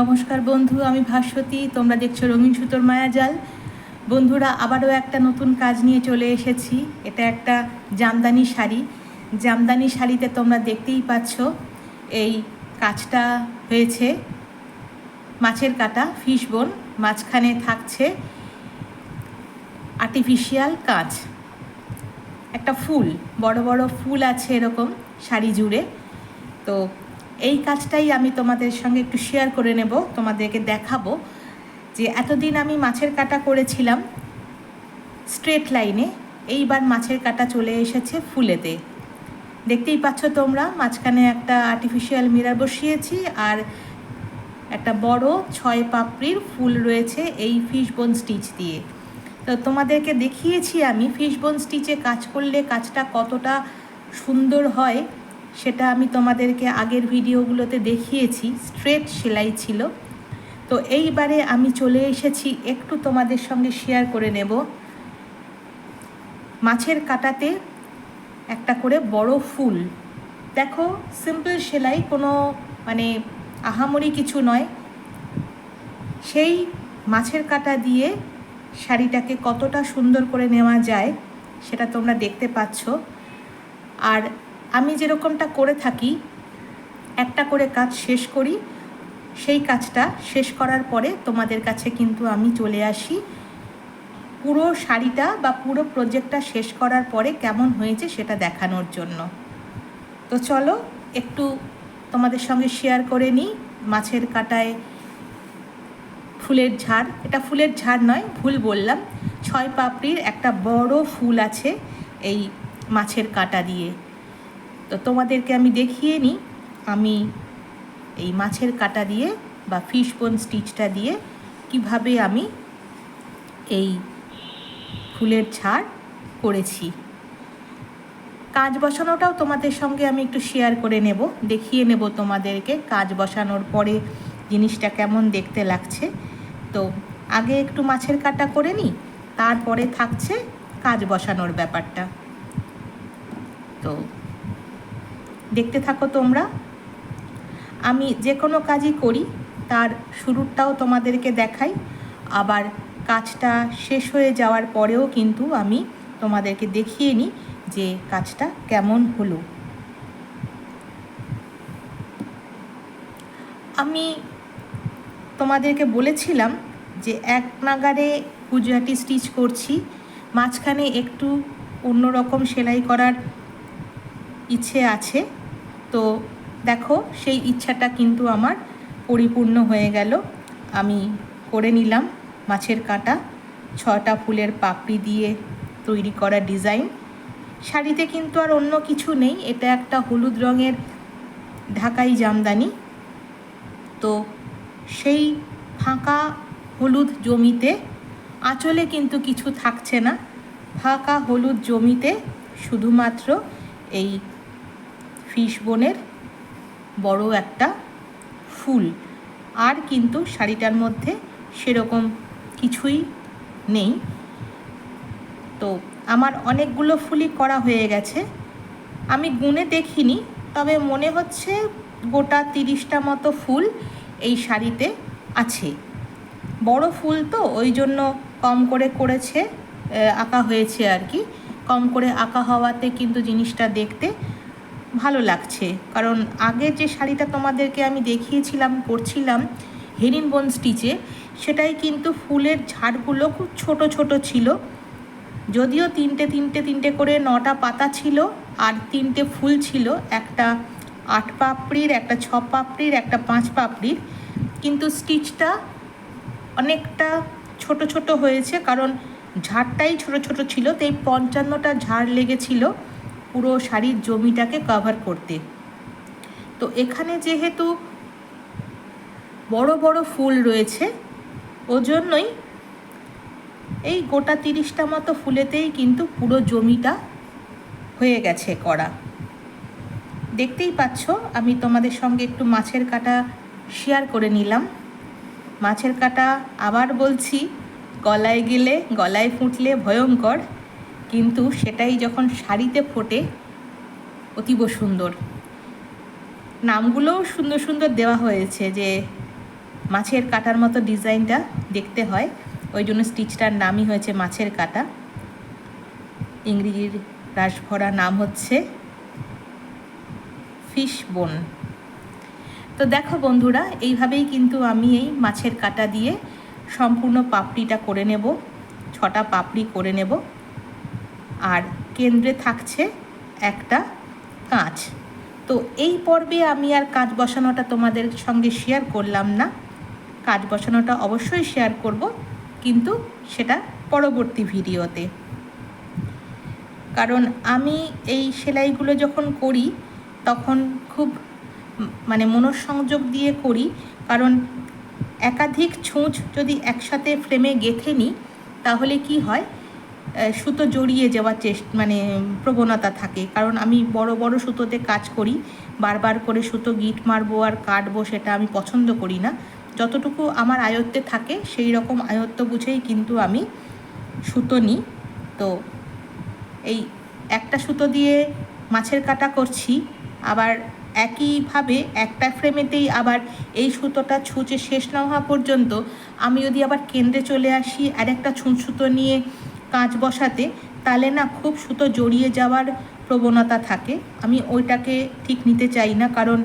নমস্কার বন্ধু, আমি ভাস্বতী, তোমরা দেখছ রঙিন সুতোর মায়াজাল। বন্ধুরা, আবারও একটা নতুন কাজ নিয়ে চলে এসেছি। এটা একটা জামদানি শাড়ি। জামদানি শাড়িতে তোমরা দেখতেই পাচ্ছ এই কাজটা হয়েছে। মাছের কাটা, ফিশ বোন, মাঝখানে থাকছে আর্টিফিশিয়াল কাঁচ। একটা ফুল, বড় বড় ফুল আছে এরকম শাড়ি জুড়ে। তো এই কাজটাই আমি তোমাদের সঙ্গে একটু শেয়ার করে নেব, তোমাদেরকে দেখাবো যে এতদিন আমি মাছের কাটা করেছিলাম স্ট্রেট লাইনে এইবার মাছের কাটা চলে এসেছে ফুলেতে। দেখতেই পাচ্ছ তোমরা, মাঝখানে একটা আর্টিফিশিয়াল মিরার বসিয়েছি আর একটা বড় ছয় পাপড়ির ফুল রয়েছে এই ফিশ বোন স্টিচ দিয়ে। তো তোমাদেরকে দেখিয়েছি আমি ফিশ বোন স্টিচে কাজ করলে কাজটা কতটা সুন্দর হয়। সেটা আমি তোমাদেরকে আগের ভিডিওগুলোতে দেখিয়েছি স্ট্রেট সেলাই ছিল। তো এইবারে আমি চলে এসেছি, একটু তোমাদের সঙ্গে শেয়ার করে নেব। মাছের কাটাতে একটা করে বড় ফুল। দেখো সিম্পল সেলাই, কোনো মানে আহামরি কিছু নয়। সেই মাছের কাটা দিয়ে শাড়িটাকে কতটা সুন্দর করে নেওয়া যায়, সেটা তোমরা দেখতে পাচ্ছ। আর আমি যেরকমটা করে থাকি, একটা করে কাজ শেষ করি, সেই কাজটা শেষ করার পরে তোমাদের কাছে কিন্তু আমি চলে আসি। পুরো শাড়িটা বা পুরো প্রজেক্টটা শেষ করার পরে কেমন হয়েছে সেটা দেখানোর জন্য। তো চলো, একটু তোমাদের সঙ্গে শেয়ার করে নিই। মাছের কাটায় ফুলের ঝাড়। এটা ফুলের ঝাড় নয়, ভুল বললাম। ছয় পাপড়ির একটা বড় ফুল আছে এই মাছের কাটা দিয়ে। তো তোমাদেরকে আমি দেখিয়ে নিই আমি এই মাছের কাটা দিয়ে বা ফিশ বোন স্টিচটা দিয়ে কীভাবে আমি এই ফুলের ঝাড় করেছি। কাজ বসানোটাও তোমাদের সঙ্গে আমি একটু শেয়ার করে নেব, দেখিয়ে নেব তোমাদেরকে কাজ বসানোর পরে জিনিসটা কেমন দেখতে লাগছে। তো আগে একটু মাছের কাটা করে নিই তারপরে থাকছে কাজ বসানোর ব্যাপারটা। তো দেখতে থাকো তোমরা। আমি যে কোনো কাজই করি, তার শুরুটাও তোমাদেরকে দেখাই, আবার কাজটা শেষ হয়ে যাওয়ার পরেও কিন্তু আমি তোমাদেরকে দেখিয়ে নিই যে কাজটা কেমন হলো। আমি তোমাদেরকে বলেছিলাম যে এক নাগারে গুজরাটি স্টিচ করছি, মাঝখানে একটু অন্যরকম সেলাই করার ইচ্ছে আছে। তো দেখো, সেই ইচ্ছাটা কিন্তু আমার পরিপূর্ণ হয়ে গেল। আমি করে নিলাম মাছের কাটা, ছটা ফুলের পাপড়ি দিয়ে তৈরি করা ডিজাইন। শাড়িতে কিন্তু আর অন্য কিছু নেই, এটা একটা হলুদ রঙের ঢাকাই জামদানি। তো সেই ফাঁকা হলুদ জমিতে, আঁচলে কিন্তু কিছু থাকছে না, ফাঁকা হলুদ জমিতে শুধুমাত্র এই ফিশ বোনের বড় একটা ফুল। আর কিন্তু শাড়িটার মধ্যে সেরকম কিছুই নেই। তো আমার অনেকগুলো ফুলই করা হয়ে গেছে। আমি গুনে দেখিনি, তবে মনে হচ্ছে গোটা তিরিশটা মতো ফুল এই শাড়িতে আছে। বড় ফুল তো, ওই জন্য কম করে করেছে আঁকা হয়েছে আর কি। কম করে আঁকা হওয়াতে কিন্তু জিনিসটা দেখতে ভালো লাগছে। কারণ আগের যে শাড়িটা তোমাদেরকে আমি দেখিয়েছিলাম করছিলাম হেরিন বোন স্টিচে সেটাই কিন্তু ফুলের ঝাড়গুলো খুব ছোট ছোট ছিল। যদিও তিনটে তিনটে তিনটে করে নটা পাতা ছিল আর তিনটে ফুল ছিল, একটা আট পাপড়ির, একটা ছ পাপড়ির, একটা পাঁচ পাপড়ির। কিন্তু স্টিচটা অনেকটা ছোট ছোট হয়েছে, কারণ ঝাড়টাই ছোট ছোট ছিল তো এই পঞ্চান্নটা ঝাড় লেগেছিল। পুরো শাড়ির জমিটাকে কভার করতে। তো এখানে যেহেতু বড় বড় ফুল রয়েছে, ওজন্যই এই গোটা তিরিশটা মতো ফুলেতেই কিন্তু পুরো জমিটা হয়ে গেছে করা। দেখতেই পাচ্ছ, আমি তোমাদের সঙ্গে একটু মাছের কাটা শেয়ার করে নিলাম। মাছের কাটা আবার বলছি, গলায় গেলে গলায় ফুটলে ভয়ঙ্কর। কিন্তু সেটাই যখন শাড়িতে ফোটে, অতীব সুন্দর। নামগুলোও সুন্দর সুন্দর দেওয়া হয়েছে যে, মাছের কাটার মতো ডিজাইনটা দেখতে হয়। ওই জন্য স্টিচটার নামই হয়েছে মাছের কাটা। ইংরেজির রাসভরা নাম হচ্ছে ফিশ বোন। তো দেখো বন্ধুরা, এইভাবেই কিন্তু আমি এই মাছের কাটা দিয়ে সম্পূর্ণ পাপড়িটা করে নেব, ছটা পাপড়ি করে নেব। আর কেন্দ্রে থাকছে একটা কাঁচ। তো এই পর্বে আমি আর কাঁচ বসানোটা তোমাদের সঙ্গে শেয়ার করলাম না। কাঁচ বসানোটা অবশ্যই শেয়ার করব, কিন্তু সেটা পরবর্তী ভিডিওতে। কারণ আমি এই সেলাইগুলো যখন করি, তখন খুব মানে মনঃসংযোগ দিয়ে করি, কারণ একাধিক ছুঁচ যদি একসাথে ফ্রেমে গেঁথে নিই, তাহলে কি হয়? সুতো জড়িয়ে যাওয়ার চেষ্টা মানে প্রবণতা থাকে। কারণ আমি বড় বড় সুতোতে কাজ করি, বারবার করে সুতো গিট মারবো আর কাটবো সেটা আমি পছন্দ করি না। যতটুকু আমার আয়ত্তে থাকে, সেই রকম আয়ত্ত বুঝেই কিন্তু আমি সুতো নিই। তো এই একটা সুতো দিয়ে মাছের কাটা করছি, আবার একইভাবে একটা ফ্রেমেতেই আবার এই সুতোটা ছুঁচে শেষ না হওয়া পর্যন্ত আমি যদি আবার কেন্দ্রে চলে আসি আর একটা ছুঁচ সুতো নিয়ে কাঁচ বসাতে তাহলে না খুব সুতো জড়িয়ে যাওয়ার প্রবণতা থাকে। আমি ওইটাকে ঠিক নিতে চাই না, কারণ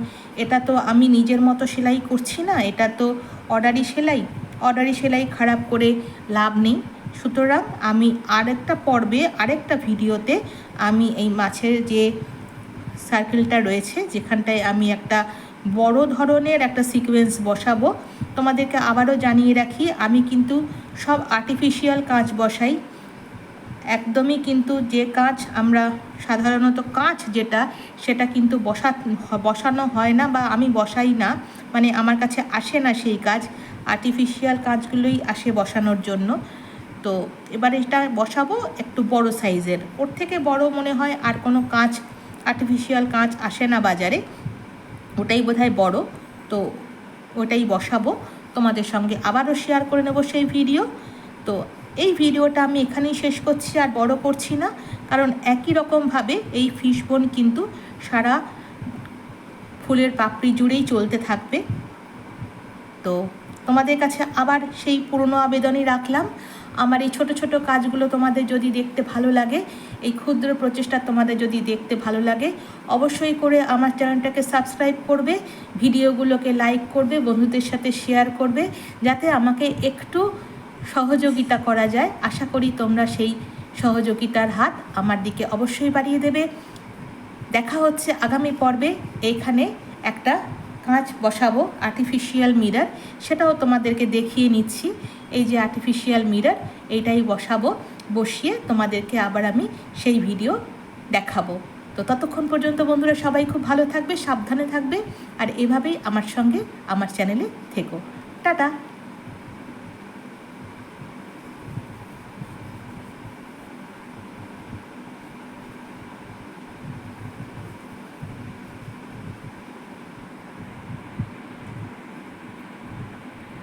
এটা তো আমি নিজের মতো সেলাই করছি না, এটা তো অর্ডারি সেলাই। অর্ডারি সেলাই খারাপ করে লাভ নেই। সুতরাং আমি আরেকটা পর্বে, আরেকটা ভিডিওতে আমি এই মাছের যে সার্কেলটা রয়েছে, যেখানটায় আমি একটা বড় ধরনের একটা সিকোয়েন্স বসাবো। তোমাদেরকে আবারও জানিয়ে রাখি, আমি কিন্তু সব আর্টিফিশিয়াল কাঁচ বসাই। একদমই কিন্তু যে কাঁচ আমরা সাধারণত কাঁচ যেটা, সেটা কিন্তু বসা, বসানো হয় না বা আমি বসাই না। মানে আমার কাছে আসে না সেই কাজ। আর্টিফিশিয়াল কাজগুলোই আসে বসানোর জন্য। তো এবার এটা বসাবো একটু বড় সাইজের। ওর থেকে বড় মনে হয় আর কোনো কাঁচ আর্টিফিশিয়াল কাঁচ আসে না বাজারে। ওটাই বোধহয় বড়। তো ওটাই বসাবো। তোমাদের সঙ্গে আবারও শেয়ার করে নেব সেই ভিডিও তো এই ভিডিওটা আমি এখানেই শেষ করছি আর বড় করছি না, কারণ একই রকমভাবে এই ফিশ বোন কিন্তু সারা ফুলের পাপড়ি জুড়েই চলতে থাকবে। তো তোমাদের কাছে আবার সেই পুরনো আবেদনই রাখলাম। আমার এই ছোট ছোট কাজগুলো তোমাদের যদি দেখতে ভালো লাগে, এই ক্ষুদ্র প্রচেষ্টা তোমাদের যদি দেখতে ভালো লাগে, অবশ্যই করে আমার চ্যানেলটাকে সাবস্ক্রাইব করবে, ভিডিওগুলোকে লাইক করবে, বন্ধুদের সাথে শেয়ার করবে, যাতে আমাকে একটু সহযোগিতা করা যায়। আশা করি তোমরা সেই সহযোগিতার হাত আমার দিকে অবশ্যই বাড়িয়ে দেবে। দেখা হচ্ছে আগামী পর্বে। এইখানে একটা কাঁচ বসাবো আর্টিফিশিয়াল মিরর সেটাও তোমাদেরকে দেখিয়ে নিচ্ছি। এই যে আর্টিফিশিয়াল মিরর এইটাই বসাবো। বসিয়ে তোমাদেরকে আবার আমি সেই ভিডিও দেখাবো। তো ততক্ষণ পর্যন্ত বন্ধুরা সবাই খুব ভালো থাকবে, সাবধানে থাকবে। আর এভাবেই আমার সঙ্গে আমার চ্যানেলে থেকো। টাটা!